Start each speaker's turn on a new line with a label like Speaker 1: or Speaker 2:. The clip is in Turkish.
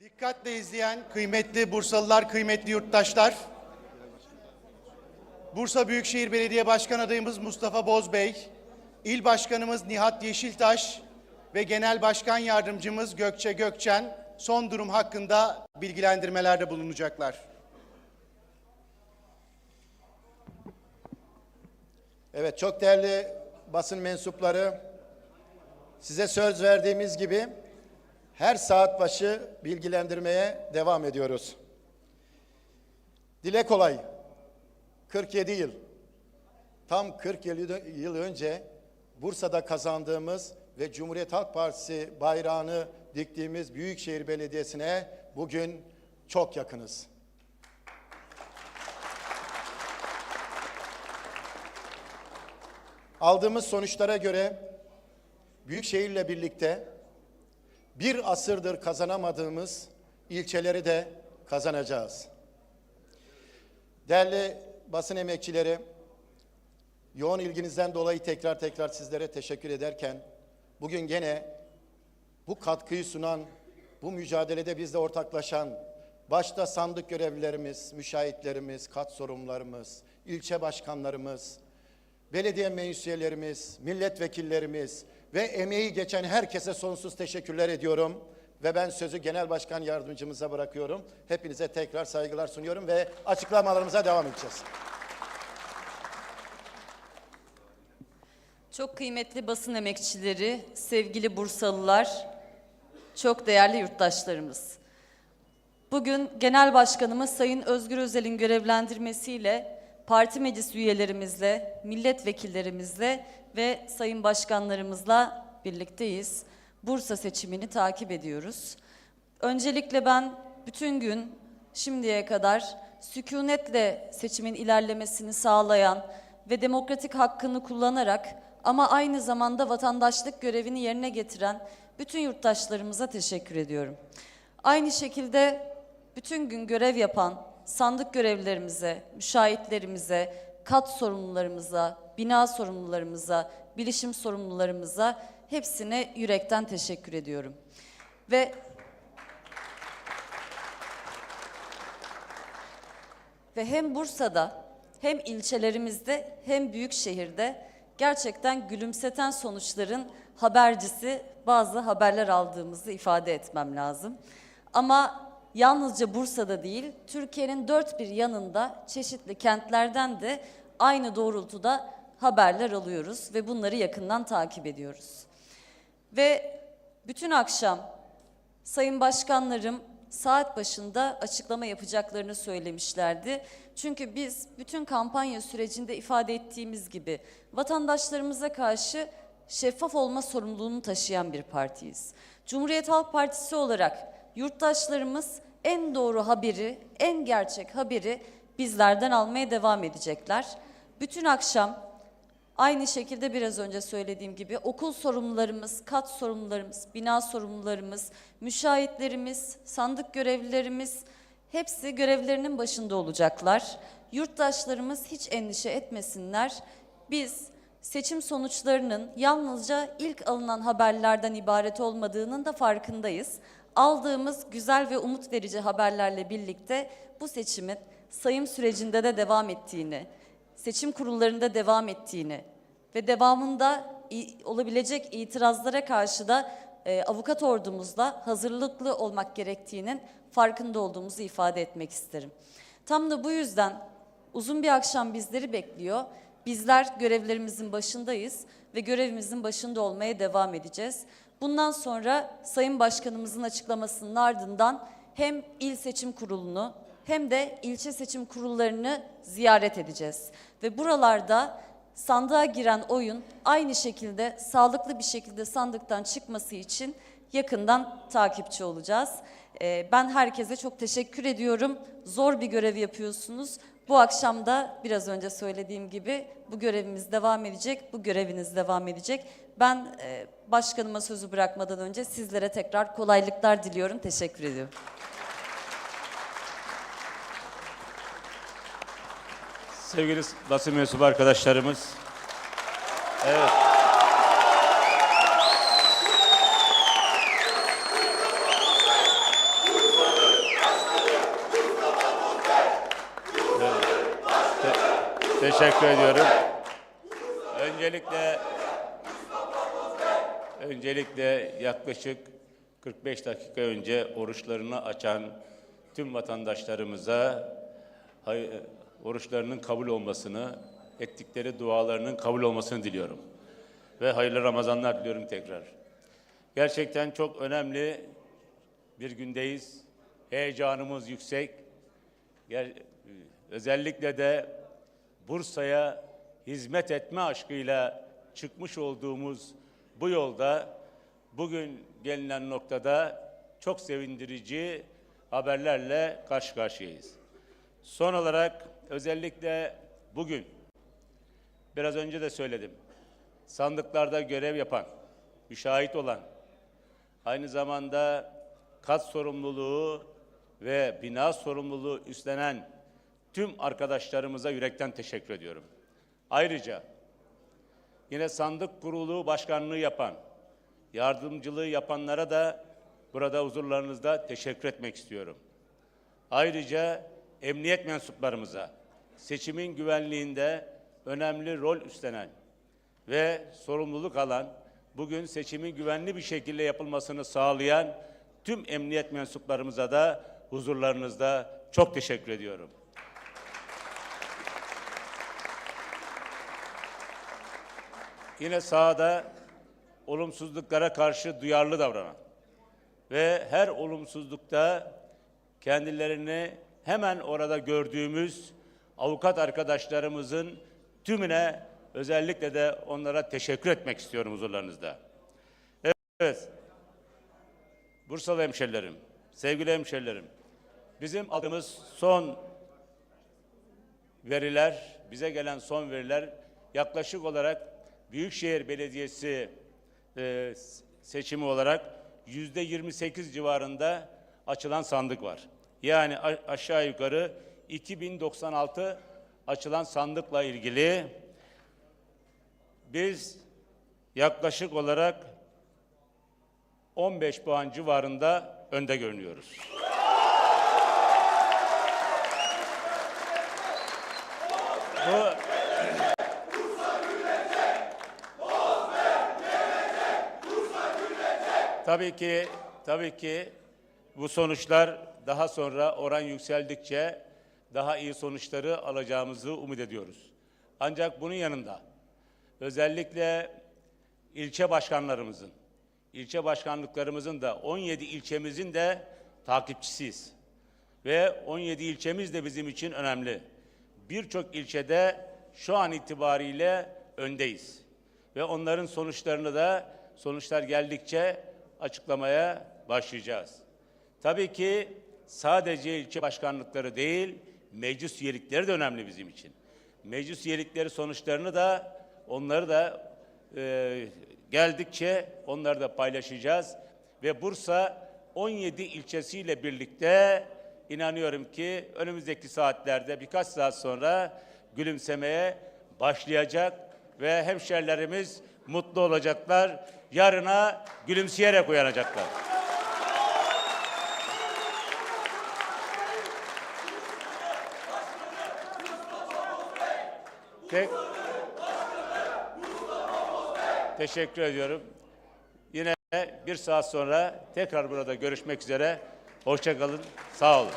Speaker 1: Dikkatle izleyen kıymetli Bursalılar, kıymetli yurttaşlar. Bursa Büyükşehir Belediye Başkan adayımız Mustafa Bozbey, İl Başkanımız Nihat Yeşiltaş ve Genel Başkan Yardımcımız Gökçe Gökçen son durum hakkında bilgilendirmelerde bulunacaklar.
Speaker 2: Evet çok değerli basın mensupları size söz verdiğimiz gibi her saat başı bilgilendirmeye devam ediyoruz. Dile kolay 47 yıl tam 40 yıl, önce Bursa'da kazandığımız ve Cumhuriyet Halk Partisi bayrağını diktiğimiz Büyükşehir Belediyesi'ne bugün çok yakınız. Aldığımız sonuçlara göre Büyükşehir'le birlikte bir asırdır kazanamadığımız ilçeleri de kazanacağız. Değerli basın emekçileri, yoğun ilginizden dolayı tekrar tekrar sizlere teşekkür ederken bugün gene bu katkıyı sunan, bu mücadelede bizle ortaklaşan başta sandık görevlilerimiz, müşahitlerimiz, kat sorumlularımız, ilçe başkanlarımız, belediye meclis üyelerimiz, milletvekillerimiz ve emeği geçen herkese sonsuz teşekkürler ediyorum. Ve ben sözü Genel Başkan Yardımcımıza bırakıyorum. Hepinize tekrar saygılar sunuyorum ve açıklamalarımıza devam edeceğiz.
Speaker 3: Çok kıymetli basın emekçileri, sevgili Bursalılar, çok değerli yurttaşlarımız. Bugün Genel Başkanımız Sayın Özgür Özel'in görevlendirmesiyle parti meclis üyelerimizle, milletvekillerimizle ve sayın başkanlarımızla birlikteyiz. Bursa seçimini takip ediyoruz. Öncelikle ben bütün gün şimdiye kadar sükunetle seçimin ilerlemesini sağlayan ve demokratik hakkını kullanarak ama aynı zamanda vatandaşlık görevini yerine getiren bütün yurttaşlarımıza teşekkür ediyorum. Aynı şekilde bütün gün görev yapan sandık görevlilerimize, müşahitlerimize, kat sorumlularımıza, bina sorumlularımıza, bilişim sorumlularımıza hepsine yürekten teşekkür ediyorum. Ve ve hem Bursa'da hem ilçelerimizde hem büyük şehirde gerçekten gülümseten sonuçların habercisi bazı haberler aldığımızı ifade etmem lazım. Ama yalnızca Bursa'da değil, Türkiye'nin dört bir yanında çeşitli kentlerden de aynı doğrultuda haberler alıyoruz ve bunları yakından takip ediyoruz. Ve bütün akşam sayın başkanlarım saat başında açıklama yapacaklarını söylemişlerdi. Çünkü biz bütün kampanya sürecinde ifade ettiğimiz gibi vatandaşlarımıza karşı şeffaf olma sorumluluğunu taşıyan bir partiyiz. Cumhuriyet Halk Partisi olarak yurttaşlarımız en doğru haberi, en gerçek haberi bizlerden almaya devam edecekler. Bütün akşam Aynı şekilde biraz önce söylediğim gibi okul sorumlularımız, kat sorumlularımız, bina sorumlularımız, müşahitlerimiz, sandık görevlilerimiz hepsi görevlerinin başında olacaklar. Yurttaşlarımız hiç endişe etmesinler. Biz seçim sonuçlarının yalnızca ilk alınan haberlerden ibaret olmadığının da farkındayız. Aldığımız güzel ve umut verici haberlerle birlikte bu seçimin sayım sürecinde de devam ettiğini, seçim kurullarında devam ettiğini ve devamında olabilecek itirazlara karşı da e, avukat ordumuzla hazırlıklı olmak gerektiğinin farkında olduğumuzu ifade etmek isterim. Tam da bu yüzden uzun bir akşam bizleri bekliyor. Bizler görevlerimizin başındayız ve görevimizin başında olmaya devam edeceğiz. Bundan sonra Sayın Başkanımızın açıklamasının ardından hem il seçim kurulunu hem de ilçe seçim kurullarını ziyaret edeceğiz. Ve buralarda sandığa giren oyun aynı şekilde sağlıklı bir şekilde sandıktan çıkması için yakından takipçi olacağız. Ee, Ben herkese çok teşekkür ediyorum. Zor bir görev yapıyorsunuz. Bu akşam da biraz önce söylediğim gibi bu görevimiz devam edecek, bu göreviniz devam edecek. Ben e, başkanıma sözü bırakmadan önce sizlere tekrar kolaylıklar diliyorum. Teşekkür ediyorum.
Speaker 4: Sevgili basın mensubu arkadaşlarımız. Evet. Teşekkür ediyorum. Öncelikle öncelikle yaklaşık 45 dakika önce oruçlarını açan tüm vatandaşlarımıza oruçlarının kabul olmasını, ettikleri dualarının kabul olmasını diliyorum. Ve hayırlı Ramazanlar diliyorum tekrar. Gerçekten çok önemli bir gündeyiz. Heyecanımız yüksek. Özellikle de Bursa'ya hizmet etme aşkıyla çıkmış olduğumuz bu yolda bugün gelinen noktada çok sevindirici haberlerle karşı karşıyayız. Son olarak özellikle bugün biraz önce de söyledim. Sandıklarda görev yapan, müşahit olan, aynı zamanda kat sorumluluğu ve bina sorumluluğu üstlenen tüm arkadaşlarımıza yürekten teşekkür ediyorum. Ayrıca yine sandık kurulu başkanlığı yapan, yardımcılığı yapanlara da burada huzurlarınızda teşekkür etmek istiyorum. Ayrıca emniyet mensuplarımıza seçimin güvenliğinde önemli rol üstlenen ve sorumluluk alan, bugün seçimin güvenli bir şekilde yapılmasını sağlayan tüm emniyet mensuplarımıza da huzurlarınızda çok teşekkür ediyorum. Yine sahada olumsuzluklara karşı duyarlı davranan ve her olumsuzlukta kendilerini hemen orada gördüğümüz avukat arkadaşlarımızın tümüne özellikle de onlara teşekkür etmek istiyorum huzurlarınızda. Evet. Bursalı hemşerilerim, sevgili hemşerilerim, bizim aldığımız son veriler, bize gelen son veriler yaklaşık olarak Büyükşehir Belediyesi e, seçimi olarak yüzde 28 civarında açılan sandık var. Yani aşağı yukarı 2096 açılan sandıkla ilgili biz yaklaşık olarak 15 puan civarında önde görünüyoruz. Bu Tabii ki tabii ki bu sonuçlar daha sonra oran yükseldikçe daha iyi sonuçları alacağımızı umut ediyoruz. Ancak bunun yanında özellikle ilçe başkanlarımızın, ilçe başkanlıklarımızın da 17 ilçemizin de takipçisiyiz. Ve 17 ilçemiz de bizim için önemli. Birçok ilçede şu an itibariyle öndeyiz. Ve onların sonuçlarını da sonuçlar geldikçe açıklamaya başlayacağız. Tabii ki sadece ilçe başkanlıkları değil, meclis üyelikleri de önemli bizim için. Meclis üyelikleri sonuçlarını da onları da e, geldikçe onları da paylaşacağız. Ve Bursa 17 ilçesiyle birlikte inanıyorum ki önümüzdeki saatlerde birkaç saat sonra gülümsemeye başlayacak ve hemşerilerimiz mutlu olacaklar. Yarına gülümseyerek uyanacaklar. Tek... Teşekkür ediyorum. Yine bir saat sonra tekrar burada görüşmek üzere. Hoşça kalın. Sağ olun.